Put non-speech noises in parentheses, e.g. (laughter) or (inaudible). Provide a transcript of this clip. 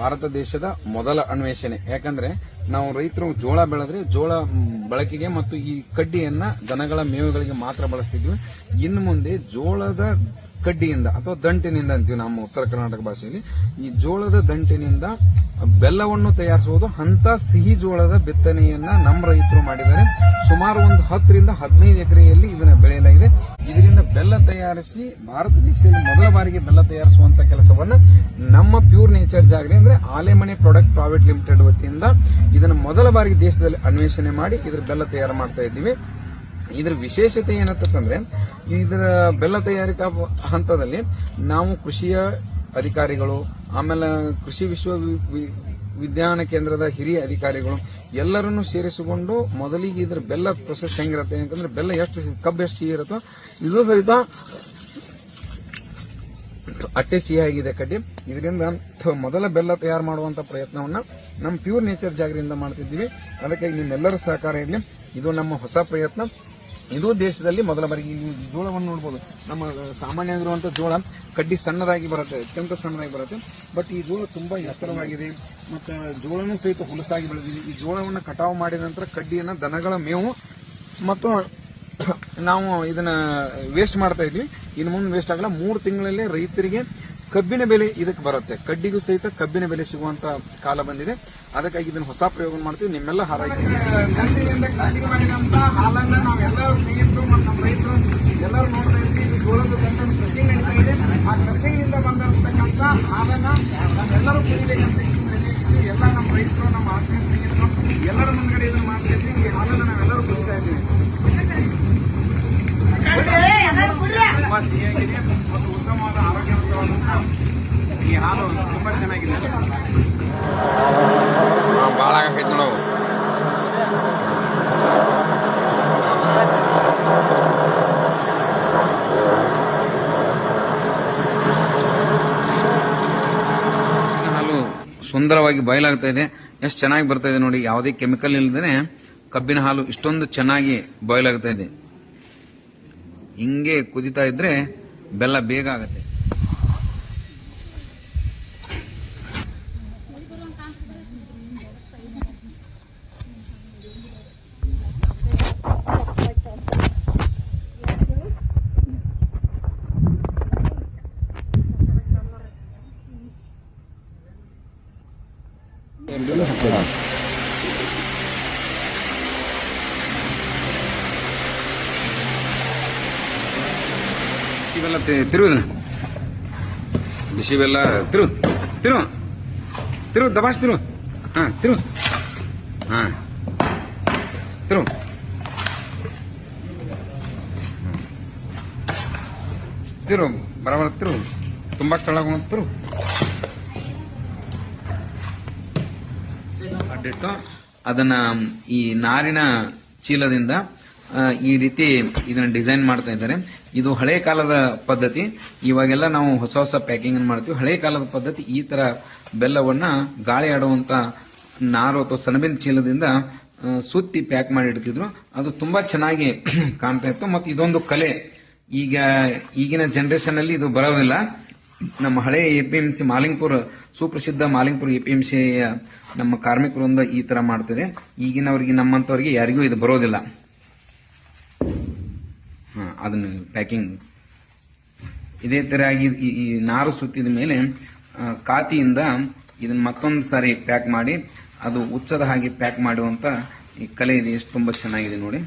ಭಾರತ ದೇಶದ ಮೊದಲ ಅನ್ವೇಷಣೆ. ಯಾಕಂದ್ರೆ ನಾವು ರೈತರು ಜೋಳ ಬೆಳೆದ್ರೆ ಜೋಳ ಬಳಕೆಗೆ ಮತ್ತು ಈ ಕಡ್ಡಿಯನ್ನ ದನಗಳ ಮೇವುಗಳಿಗೆ ಮಾತ್ರ ಬಳಸ್ತಿದ್ವಿ. ಇನ್ನು ಮುಂದೆ ಜೋಳದ ಕಡ್ಡಿಯಿಂದ ಅಥವಾ ದಂಟಿನಿಂದ ಅಂತೀವಿ ನಮ್ಮ ಉತ್ತರ ಕರ್ನಾಟಕ ಭಾಷೆಯಲ್ಲಿ. ಈ ಜೋಳದ ದಂಟಿನಿಂದ ಬೆಲ್ಲವನ್ನು ತಯಾರಿಸುವುದು ಅಂತ ಸಿಹಿ ಜೋಳದ ಬಿತ್ತನೆಯನ್ನ ನಮ್ಮ ರೈತರು ಮಾಡಿದ್ದಾರೆ. ಸುಮಾರು ಒಂದು ಹತ್ತರಿಂದ ಹದಿನೈದು ಎಕರೆಯಲ್ಲಿ ಇದನ್ನು ಬೆಳೆಯಲಾಗಿದೆ. ಇದರಿಂದ ಬೆಲ್ಲ ತಯಾರಿಸಿ ಭಾರತ ದೇಶದಲ್ಲಿ ಮೊದಲ ಬಾರಿಗೆ ಬೆಲ್ಲ ತಯಾರಿಸುವಂತ ಕೆಲಸವನ್ನ ನಮ್ಮ ಪ್ಯೂರ್ ನೇಚರ್ ಜಾಗರಿ ಅಂದ್ರೆ ಆಲೆಮನೆ ಪ್ರಾಡಕ್ಟ್ ಪ್ರೈವೇಟ್ ಲಿಮಿಟೆಡ್ ವತಿಯಿಂದ ಇದನ್ನು ಮೊದಲ ಬಾರಿಗೆ ದೇಶದಲ್ಲಿ ಅನ್ವೇಷಣೆ ಮಾಡಿ ಇದ್ರ ಬೆಲ್ಲ ತಯಾರು ಮಾಡ್ತಾ ಇದ್ದೀವಿ. ಇದರ ವಿಶೇಷತೆ ಏನಂತಂದ್ರೆ, ಇದರ ಬೆಲ್ಲ ತಯಾರಿಕಾ ಹಂತದಲ್ಲಿ ನಾವು ಕೃಷಿಯ ಅಧಿಕಾರಿಗಳು, ಆಮೇಲೆ ಕೃಷಿ ವಿಶ್ವ ವಿಜ್ಞಾನ ಕೇಂದ್ರದ ಹಿರಿಯ ಅಧಿಕಾರಿಗಳು, ಎಲ್ಲರನ್ನು ಸೇರಿಸಿಕೊಂಡು ಮೊದಲಿಗೆ ಇದ್ರ ಬೆಲ್ಲ ಪ್ರೊಸೆಸ್ ಹೆಂಗಿರುತ್ತೆ? ಯಾಕಂದ್ರೆ ಬೆಲ್ಲ ಎಷ್ಟು ಕಬ್ಬು ಎಷ್ಟು ಸಿಹಿ ಇರುತ್ತೋ ಇದು ಸಹಿತ ಅಟ್ಟೆ ಸಿಹಿಯಾಗಿದೆ ಕಡ್ಡಿ. ಇದರಿಂದ ಮೊದಲ ಬೆಲ್ಲ ತಯಾರು ಮಾಡುವಂತ ಪ್ರಯತ್ನವನ್ನ ನಮ್ಮ ಪ್ಯೂರ್ ನೇಚರ್ ಜಾಗರಿಂದ ಮಾಡ್ತಿದ್ದೀವಿ. ಅದಕ್ಕಾಗಿ ನಿಮ್ಮೆಲ್ಲರ ಸಹಕಾರ ಇರಲಿ. ಇದು ನಮ್ಮ ಹೊಸ ಪ್ರಯತ್ನ. ಇದು ದೇಶದಲ್ಲಿ ಮೊದಲ ಬಾರಿಗೆ ನೀವು ಜೋಳವನ್ನು ನೋಡ್ಬೋದು. ನಮ್ಮ ಸಾಮಾನ್ಯ ಆಗಿರುವಂತ ಜೋಳ ಕಡ್ಡಿ ಸಣ್ಣದಾಗಿ ಬರುತ್ತೆ, ಅತ್ಯಂತ ಸಣ್ಣದಾಗಿ ಬರುತ್ತೆ. ಬಟ್ ಈ ಜೋಳ ತುಂಬಾ ಎತ್ತರವಾಗಿದೆ. ಮತ್ತೆ ಜೋಳನೂ ಸಹಿತ ಹುಲಸಾಗಿ ಬೆಳೆದಿದೆ. ಈ ಜೋಳವನ್ನು ಕಟಾವು ಮಾಡಿದ ನಂತರ ಕಡ್ಡಿಯನ್ನು ದನಗಳ ಮೇವು ಮತ್ತು ನಾವು ಇದನ್ನ ವೇಸ್ಟ್ ಮಾಡ್ತಾ ಇದ್ವಿ. ಇನ್ನು ಮುಂದೆ ವೇಸ್ಟ್ ಆಗಲ್ಲ. ಮೂರು ತಿಂಗಳಲ್ಲಿ ರೈತರಿಗೆ ಕಬ್ಬಿನ ಬೆಲೆ ಇದಕ್ಕೆ ಬರುತ್ತೆ. ಕಡ್ಡಿಗೂ ಸಹಿತ ಕಬ್ಬಿನ ಬೆಲೆ ಸಿಗುವಂತ ಕಾಲ ಬಂದಿದೆ. ಅದಕ್ಕಾಗಿ ಇದನ್ನು ಹೊಸ ಪ್ರಯೋಗ ಮಾಡ್ತೀವಿ. ನಿಮ್ಮೆಲ್ಲ ಹಾರೈಕೆ ಕೃಷಿ ಮಾಡಿದಂತ ಹಾಲನ್ನ ನಾವೆಲ್ಲರೂ ಸ್ನೇಹಿತರು ಮತ್ತು ನಮ್ಮ ರೈತರು ಎಲ್ಲರೂ ನೋಡ್ತಾ ಇದ್ವಿ ಇದು ಜೋಳದ ದಂಟನ್ನು ಕೃಷಿಂಗ್ ನಡೀತಾ ಇದೆ ಆ ಕೃಷಿಯಿಂದ ಹಾಲನ್ನ ನಾವೆಲ್ಲರೂ ಕುಡಿಬೇಕಂತ ಇಷ್ಟದಲ್ಲಿ ಎಲ್ಲ ನಮ್ಮ ರೈತರು ನಮ್ಮ ಆತ್ಮೀಯ ಸ್ನೇಹಿತರು ಎಲ್ಲರ ಮುಂದ್ಗಡೆ ಇದನ್ನು ಮಾಡ್ತಾ ಇದ್ವಿ ಈ ಹಾಲನ್ನು ನಾವೆಲ್ಲರೂ ಕುಡಿತಾ ಇದ್ದೀವಿ. ತುಂಬಾ ಸಿಹಿಯಾಗಿದೆ ಮತ್ತು ಉತ್ತಮವಾದ ಆರೋಗ್ಯವಂತವಾದಂತಹ ಈ ಹಾಲು ತುಂಬಾ ಚೆನ್ನಾಗಿದೆ ಭಾಳ ಆಗೈತೆ ನೋಡು ಹಾಲು ಸುಂದರವಾಗಿ ಬಾಯ್ಲಾಗ್ತಾ ಇದೆ. ಎಷ್ಟು ಚೆನ್ನಾಗಿ ಬರ್ತಾ ಇದೆ ನೋಡಿ, ಯಾವುದೇ ಕೆಮಿಕಲ್ ಇಲ್ಲದೇ ಕಬ್ಬಿನ ಹಾಲು ಇಷ್ಟೊಂದು ಚೆನ್ನಾಗಿ ಬಾಯ್ಲ್ ಇದೆ. ಹಿಂಗೆ ಕುದಿತಾ ಇದ್ರೆ ಬೆಲ್ಲ ಬೇಗ ಆಗುತ್ತೆ. ಬಿಸಿ ಬೆಲ್ಲ ತಿರುವುದನ್ನ ಬಿಸಿ ಬೆಲ್ಲ ತಿರು ತಿರು ತಿರು ದಬಾಸ್ ತಿರು ಹಾ ತಿರು ಹಾ. ತಿರು ತಿರು ಬರಬರ ತಿರು ತುಂಬಾ ಸ್ಥಳ ತಿರು ಅಡ್ಡಿಟ್ಟು ಅದನ್ನ, ಈ ನಾರಿನ ಚೀಲದಿಂದ ಈ ರೀತಿ ಇದನ್ನ ಡಿಸೈನ್ ಮಾಡ್ತಾ ಇದ್ದಾರೆ. ಇದು ಹಳೆ ಕಾಲದ ಪದ್ಧತಿ. ಇವಾಗೆಲ್ಲ ನಾವು ಹೊಸ ಹೊಸ ಪ್ಯಾಕಿಂಗ್ ಮಾಡ್ತೀವಿ. ಹಳೆ ಕಾಲದ ಪದ್ಧತಿ ಈ ತರ ಬೆಲ್ಲವನ್ನ ಗಾಳಿ ಆಡುವಂತ ನಾರು ಅಥವಾ ಸೆಣಬಿನ ಚೀಲದಿಂದ ಸುತ್ತಿ ಪ್ಯಾಕ್ ಮಾಡಿ ಇಡ್ತಿದ್ರು. ಅದು ತುಂಬಾ ಚೆನ್ನಾಗಿ (clears throat) ಕಾಣ್ತಾ ಇತ್ತು. ಮತ್ತು ಇದೊಂದು ಕಲೆ. ಈಗ ಈಗಿನ ಜನರೇಷನ್ ಅಲ್ಲಿ ಇದು ಬರೋದಿಲ್ಲ. ನಮ್ಮ ಹಳೆ ಸಿ ಮಾಲಿಂಗ್ಪುರ್, ಸುಪ್ರಸಿದ್ಧ ಮಾಲಿಂಗ್ಪುರ್ ಎಪಿಎಂಸಿ ನಮ್ಮ ಕಾರ್ಮಿಕರಿಂದ ಈ ತರ ಮಾಡ್ತಿದೆ ಈಗಿನವರಿಗೆ ನಮ್ಮಂಥವ್ರಿಗೆ ಯಾರಿಗೂ ಇದು ಬರೋದಿಲ್ಲ. ಹಾಂ, ಅದನ್ನ ಪ್ಯಾಕಿಂಗ್ ಇದೇ ಥರ ಈ ಈ ನಾರು ಸುತ್ತಿದ ಮೇಲೆ ಕಾತಿಯಿಂದ ಇದನ್ನು ಮತ್ತೊಂದು ಸಾರಿ ಪ್ಯಾಕ್ ಮಾಡಿ, ಅದು ಉಚ್ಚದ ಹಾಗೆ ಪ್ಯಾಕ್ ಮಾಡುವಂಥ ಈ ಕಲೆ ಇದೆ. ಎಷ್ಟು ತುಂಬಾ ಚೆನ್ನಾಗಿದೆ ನೋಡಿ.